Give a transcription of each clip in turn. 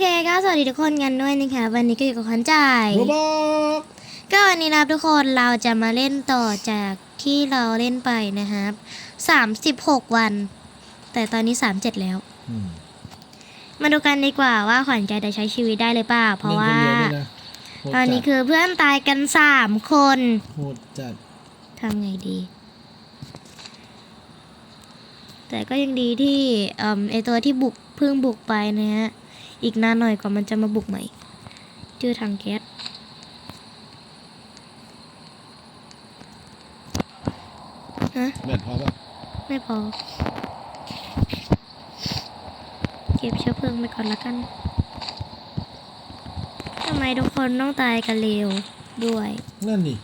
เคก็สวัสดีทุกคนกันด้วยนะคะวันนี้ก็อยู่กับขวัญใจโรบอกก็วันนี้นะครับทุกคนเราจะมาเล่นต่อจากที่เราเล่นไปนะครับสามสิบหกวัน แต่ตอนนี้สามเจ็ดแล้วอืมมาดูกันดีกว่าว่าขวัญใจจะใช้ชีวิตได้หรือเปล่า เพราะว่าล่นคนเดียด้วยนะโหดตอนนี้คือเพื่อนตายกันสามคนโหดจัดทำไงดี แต่ก็ยังดีที่เอ่มไอตัวที่บุกเพิ่งบุกไปนะฮะ อีกนานหน่อยกว่ามันจะมาบุกใหม่ชื่อทางแก๊สฮะแบตพอปะไม่พอ เก็บเชื้อเพลิงไปก่อนละกันทำไมทุกคนต้องตายกันเร็วด้วย นั่นดิ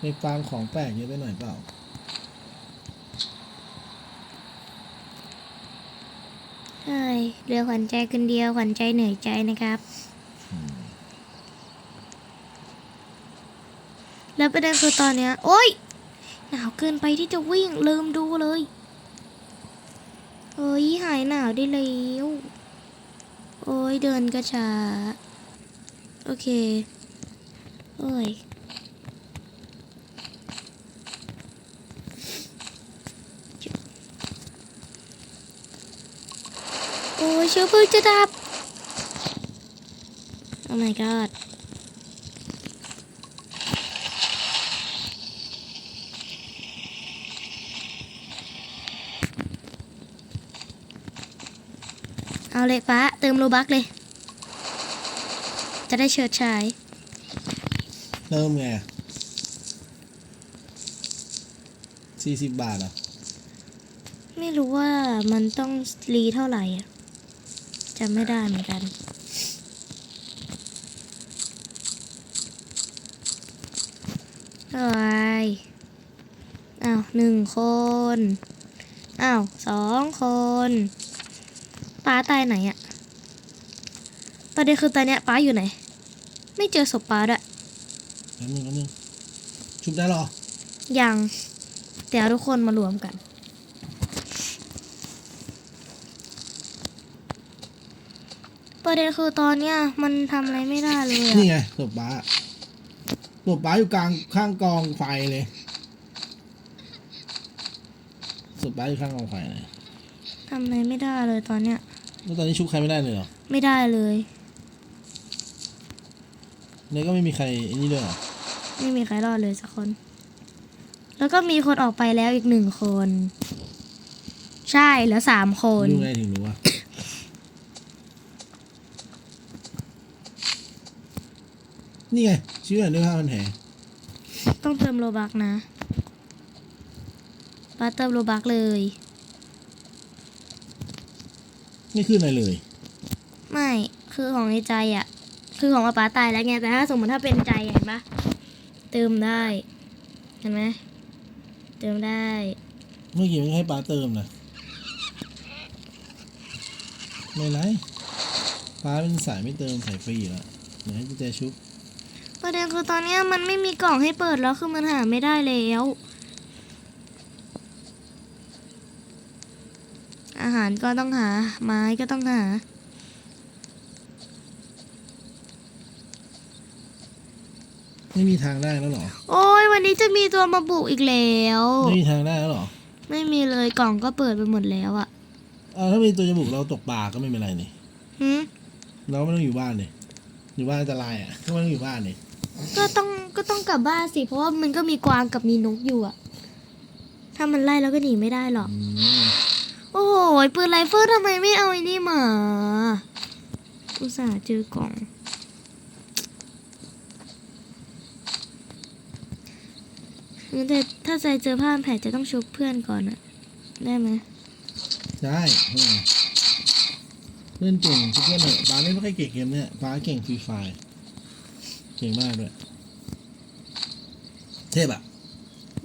ในฟาร์มของแปลกเยอะไปหน่อยเปล่า ใช่เรือขวัญใจคนเดียวขวัญใจเหนื่อยใจนะครับ แล้วประเด็นคือตอนเนี้ย โอ๊ยหนาวเกินไปที่จะวิ่งลืมดูเลยเอ้ยหายหนาวได้แล้วโอ้ยเดินก็ช้าโอเค โอ้ย โอ้ย เชื้อเพลิงจะดับ โอ้ my god เอาเลยป้าเติมโลบักเลย จะได้เฉิดฉายเติมไงสี่สิบบาทเหรอะไม่รู้ว่ามันต้องรีเท่าไหร่อะ จำไม่ได้เหมือนกันเอ้ยอ้าวหนึ่งคน อ้าวสองคนป้าตายไหนอะประเด็นคือตอนเนี้ยป้าอยู่ไหน ไม่เจอศพป้าด้วยแป๊บนึงแป๊บนึงชุบได้เหรอ ยัง แต่เอาทุกคนมารวมกัน ประเด็นคือตอนเนี้ยมันทำอะไรไม่ได้เลยอะนี่ไงศพป้าศพป้าอยู่กลางข้างกองไฟเลยศพป้าอยู่ข้างกองไฟเลยทำอะไรไม่ได้เลยตอนเนี้ย แล้วตอนนี้ชุบใครไม่ได้เลยเหรอไม่ได้เลยเนี่ยก็ไม่มีใครไอ้นี่ด้วยเหรอไม่มีใครรอดเลยสักคน แล้วก็มีคนออกไปแล้วอีกหนึ่งคน ใช่เหลือสามคนดูไงถึงรู้ว่า นี่ไงชื่ออะไรด้วยห้าพันแผลต้องเติมโลบักนะป้าเติมโลบักเลย ไม่ขึ้นอะไรเลย ไม่คือของในใจอะ คือของป้าตายแล้วไงแต่ถ้าสมมติถ้าเป็นใจเห็นปะเติมได้ เห็นไหมเติมได้ เมื่อกี้มันให้ป้าเติมนะไม่ไรป้าเป็นสายไม่เติมสายฟรีอยู่แล้วเดี๋ยวให้กุญแจชุบ ประเด็นคือตอนเนี้ยมันไม่มีกล่องให้เปิดแล้วคือมันหาไม่ได้แล้ว อาหารก็ต้องหา ไม้ก็ต้องหา ไม่มีทางได้แล้วเหรอ โอ้ยวันนี้จะมีตัวมาบุกอีกแล้ว ไม่มีทางได้แล้วเหรอ ไม่มีเลยกล่องก็เปิดไปหมดแล้วอะอ่าถ้ามีตัวจะบุกเราตกปลาก็ไม่เป็นไรนี่หืมเราไม่ต้องอยู่บ้านเลยอยู่บ้านอันตรายอะก็ไม่ต้องอยู่บ้านเลย ก็ต้องก็ต้องกลับบ้านสิ เพราะว่ามันก็มีกวางกับมีนกอยู่อะถ้ามันไล่เราก็หนีไม่ได้หรอกอืมโอ้โหปืนไรเฟิลทำไมไม่เอาไอ้นี่มา อุตส่าห์เจอกล่องงั้นแต่ถ้าใจเจอผ้าพันแผลจะต้องชุบเพื่อนก่อนอะได้ไหมได้เออเล่นเก่งทุกคนเลยป้าเล่นไม่ค่อยเก่งเกมเนี่ยป้าเก่งฟรีไฟ เก่งมากด้วย เทพอะ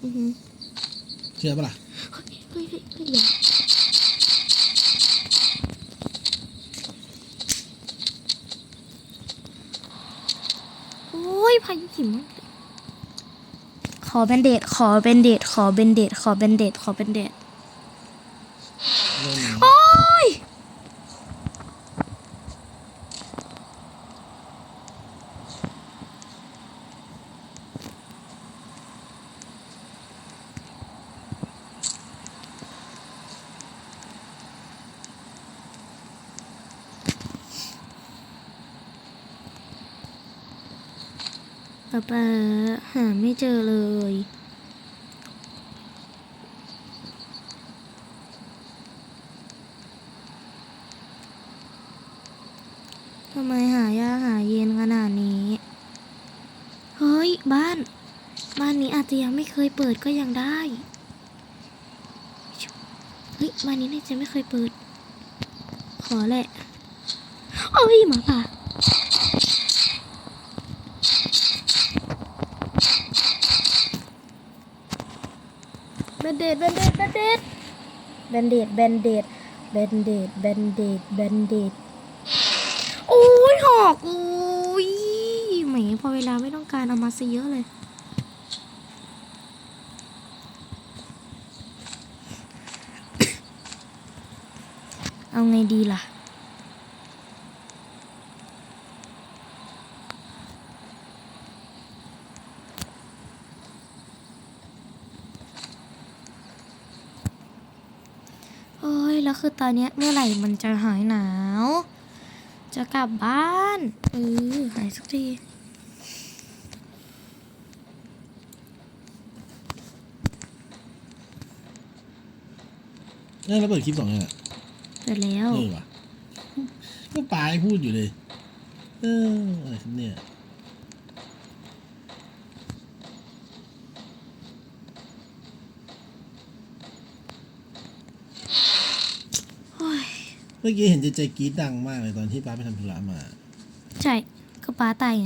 อือหือเชื่อปะล่ะเฮ้ยเฮ้ยเฮ้ยเฮ้ยอย่าโอ้ยพายุหิมะขอเบนเดดขอเบนเดดขอเบนเดดขอเบนเดดขอเบนเดด เล่น โอ้ย ป๊าป๊าหาไม่เจอเลย ทำไมหายากหาเย็นขนาดนี้ เฮ้ย บ้าน บ้านนี้อาจจะยังไม่เคยเปิดก็ยังได้ เฮ้ย บ้านนี้น่าจะไม่เคยเปิด ขอแหละ โอ้ยหมาป่า แบน เดดแบนเดดแบนเดดแบนเดดแบนเดดแบนเดดแบนเดดแบนเดดโอ้ยหอกโอ้ยแหมพอเวลาไม่ต้องการเอามาซะเยอะเลย เอาไงดีล่ะ โอ้ย แล้วคือตอนเนี้ยเมื่อไหร่มันจะหายหนาว จะกลับบ้านเออหายสักทีเนี่ยเราเปิดคลิปสองยังอะเสร็จแล้วเออว่ะก็ปลายพูดอยู่เลย เอออะไรครับเนี่ย โอ้ย เมื่อกี้เห็นเจเจกรีดดังมากเลยตอนที่ป้าไปทำธุระมา ใช่ก็ป้าตายไง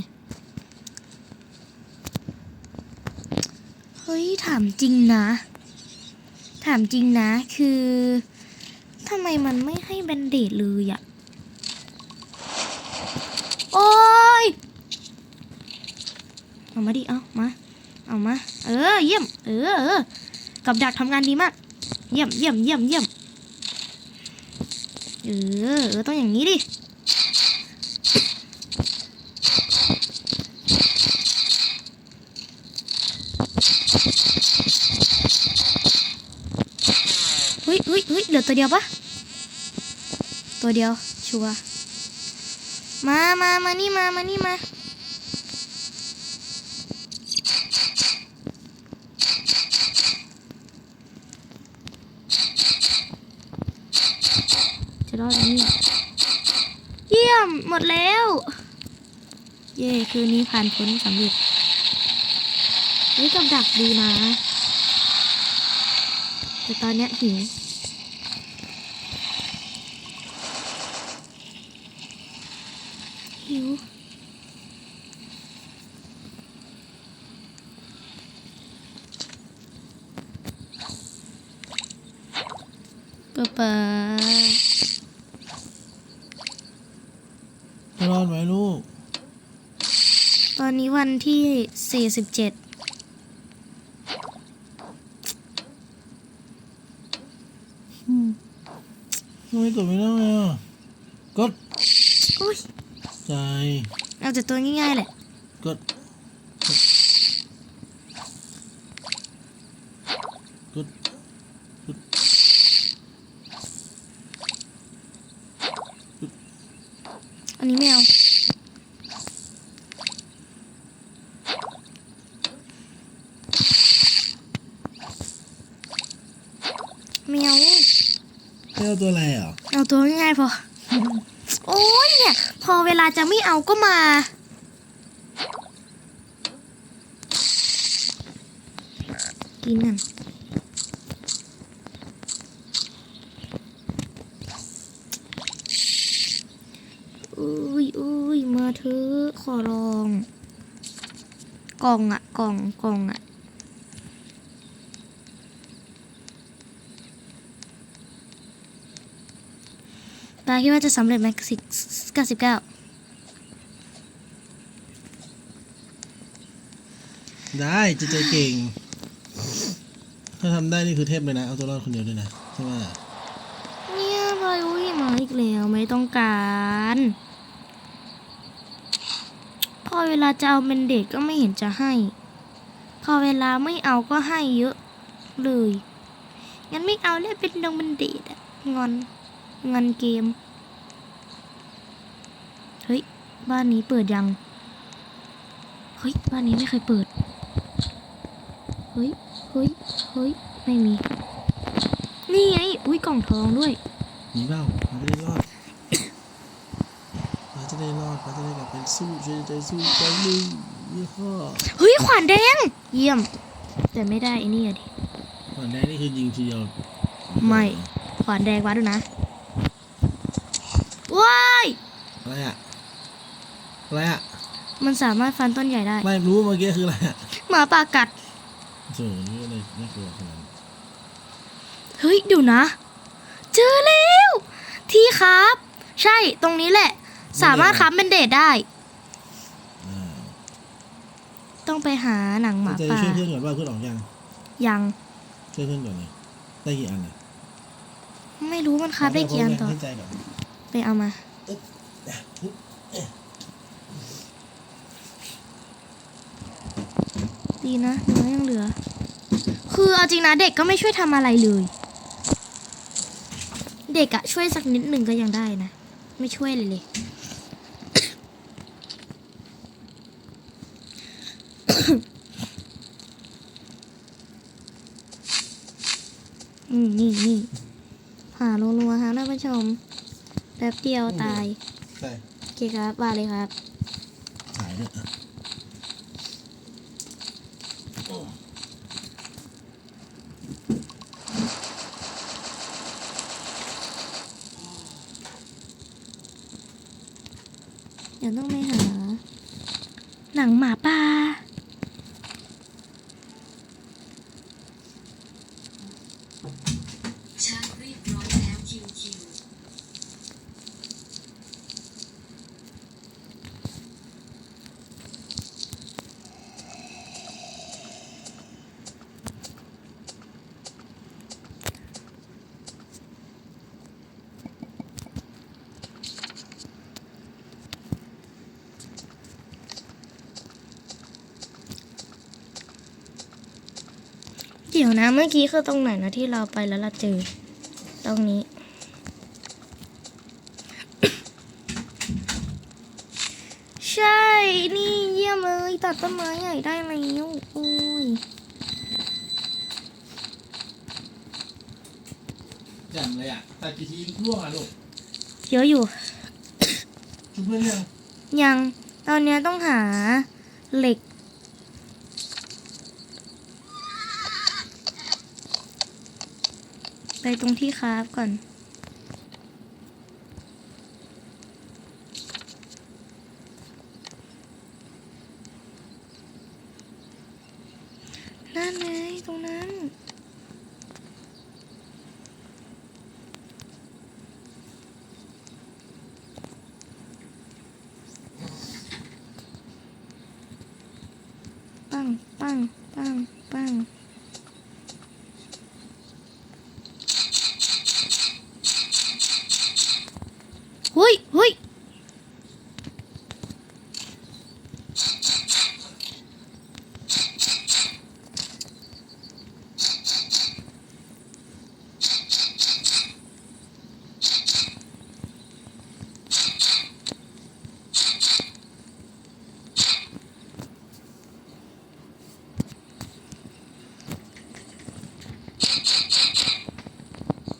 เฮ้ย ถามจริงนะ ถามจริงนะ คือทำไมมันไม่ให้แบนเดดเลยอะโอ้ย เอามาดิ เอามา เอามา เออ เยี่ยม เออเออกับดักทำงานดีมาก เยี่ยมเยี่ยมเยี่ยมเยี่ยม เออเออต้องอย่างนี้ดิเฮ้ยเฮ้ยเฮ้ยเหลือตัวเดียวปะตัวเดียวชัวมามามานี่มามานี่มา อดแล้วเนี่ยเยี่ยมหมดแล้ว เย่คืนนี้ผ่านพ้นสำเร็จเฮ้ยกับดักดีนะแต่ตอนเนี้ยหิวหิว ป๊าป๊า จะรอดไหมลูก ตอนนี้วันที่ สี่สิบเจ็ดทำไมกดไม่ได้อะกดโอ้ยใจเอาแต่ตัวง่ายๆแหละกดกดกดอันนี้ไม่เอา ไม่เอาไม่เอาตัวอะไรอะเอาตัวง่ายๆพอ โอ้ยเนี่ย พอเวลาจะไม่เอาก็มา กินกันอุ้ยอุ้ยมาเถอะขอลอง กล่องอะกล่องกล่องอะ ตาคิดว่าจะสำเร็จไหมสิเก้าสิบเก้าได้เจเจเก่ง ถ้าทำได้นี่คือเทพเลยนะ เอาตัวรอดคนเดียวด้วยนะใช่ไหมเนี่ยพายุหิมะอีกแล้วไม่ต้องการพอเวลาจะเอาเป็นเด็กก็ไม่เห็นจะให้ พอเวลาไม่เอาก็ให้เยอะเลย งั้นไม่เอาแล้วเป็นดงเป็นเด็กอะงอน งอนเกม เฮ้ย บ้านนี้เปิดยังขฮ้ย บ้านนี้ไม่เคยเปิด เฮ้ย เฮ้ย เฮ้ย ไม่มี นี่ไง อุ้ยกล่องทองด้วยหนีเปล่าเราจะได้รอดเราจะได้รอดเราจะได้กลับไปสู้ช่วยใจสู้กันเลยยี่ห้อเฮ้ย ขวานแดง เยี่ยม แต่ไม่ได้ไอ้นี่อะดิก่อนแรกนี่คือยิงทีเดียวไม่ ขวานแดงวัดด้วยนะ ว้ายอะไรอะอะไรอะมันสามารถฟันต้นใหญ่ได้ ไม่รู้เมื่อกี้คืออะไรอะหมาป่ากัดโถ่นี่ก็เลยน่ากลัวขนาดนั้นเฮ้ยเดี๋ยวนะ เจอแล้วที่ครับ ใช่ตรงนี้แหละ สามารถครับเป็นเดทได้ อ่าต้องไปหาหนังหมาจะป่าช่วยเพื่อนก่อนว่าเพื่อนออกยังยังช่วยเพื่อนก่อนเลยได้กี่อันอะไม่รู้มันครับได้กี่อันต่อให้ใจก่อน ไปเอามา ดีนะเนื้อยังเหลือ คือเอาจริงนะเด็กก็ไม่ช่วยทำอะไรเลย เด็กอะช่วยสักนิดหนึ่งก็ยังได้นะ ไม่ช่วยเลยเลยอืมนี่นี่หารัวๆฮะท่านผู้ชม ป๊บเดียวตายใช่โอเคครับว่าเลยครับขายด้วยอะเดี๋ยวต้องไปหา หนังหมาป่า ชาร์จเรียบร้อยแล้วคิวคิว เดี๋ยวนะเมื่อกี้คือตรงไหนนะที่เราไปแล้วเราเจอ ตรงนี้ ใช่ นี่เยี่ยมเลยตัดต้นไม้ใหญ่ได้แล้วโอ้ยแจ่มเลยอะแต่กี่ทีร่วงอะลูกเยอะอยู่ ชุบเพื่อนยังยังตอนเนี้ยต้องหาเหล็ก ไป ตรงที่คราฟก่อนนั่นไงตรงนั้น ปัง ปัง ปัง ปัง หุยหุย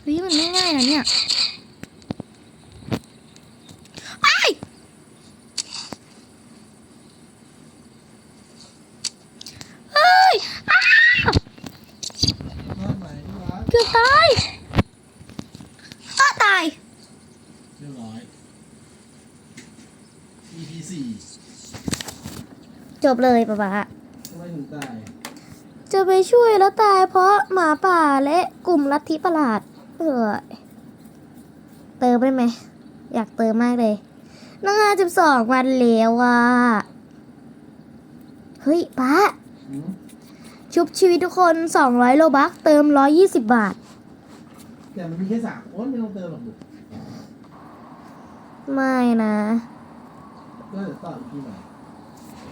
เฮ้ยมันไม่ง่ายนะเนี่ยไอ้ายเฮ้ยอ้าว รอบไหนที่รัก เกือบตายอ้าตาย เรียบร้อย EP สี่จบเลยป๊าป๊าทำไมถึงตายจะไปช่วยแล้วตายเพราะหมาป่าและกลุ่มลัทธิประหลาด เออเติมได้ไหม อยากเติมมากเลยนั่งห้าสิบสองวันแล้วอะ เฮ้ยป้าหืมชุบชีวิตทุกคน 200 โลบักเติม 120 บาท แต่มันมีแค่สามคนไม่ต้องเติมหรอกลูก ไม่นะก็เดี๋ยวต่อ EP ใหม่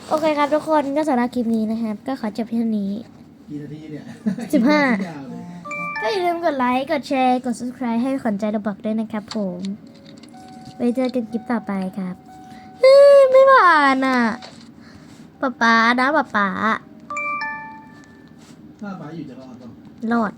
โอเคครับทุกคนก็สำหรับคลิปนี้นะครับ ก็ขอจบเพียงนี้กี่นาทีเนี่ยสิบห้ายาวเลยก็อย่าลืมกดไลค์ กดแชร์ กด subscribe ให้ขวัญใจระบอกด้วยนะครับผมไว้เจอกันคลิปต่อไปครับเฮ้ยไม่ผ่านอะไปป๊าป๊านะป๊าป๊าถ้าป้าอยู่จะรอดป่ะรอด